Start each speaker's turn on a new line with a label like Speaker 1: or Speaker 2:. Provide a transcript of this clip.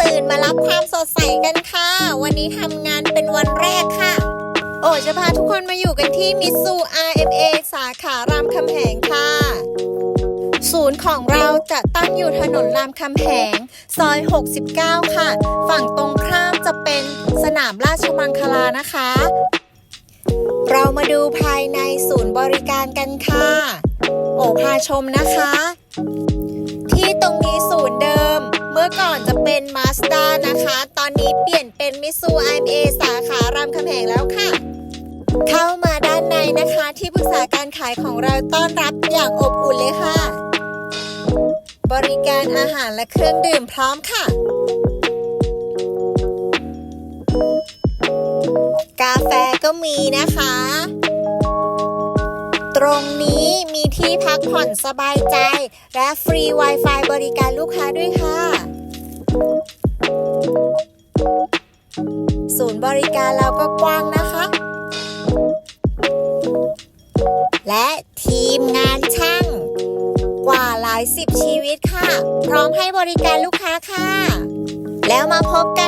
Speaker 1: ตื่นมารับความสดใสกันค่ะ วันนี้ทำงานเป็นวันแรกค่ะ โอ้จะพาทุกคนมาอยู่กันที่มิซู RMA สาขารามคำแหงค่ะ ศูนย์ของเราจะตั้งอยู่ถนนรามคำแหง ซอย 69 ค่ะ ฝั่งตรงข้ามจะเป็นสนามราชมังคลานะคะ เรามาดูภายในศูนย์บริการกันค่ะ โอพาชมนะคะ ที่ตรงนี้ มื่อก่อนจะเป็นมาสด้านะคะ ตอนนี้เปลี่ยนเป็นมิซู IMA สาขารามคำแหงแล้วค่ะ เข้ามาด้านในนะคะที่ปรึกษาการขายของเราต้อนรับอย่างอบอุ่นเลยค่ะ บริการอาหารและเครื่องดื่มพร้อมค่ะ กาแฟก็มีนะคะ ตรงนี้มีที่พักผ่อนสบายใจ และฟรี Wi-Fi บริการลูกค้าด้วยค่ะ ศูนย์บริการเราก็กว้างนะคะ และทีมงานช่าง กว่าหลายสิบชีวิตค่ะ พร้อมให้บริการลูกค้าค่ะ แล้วมาพบกัน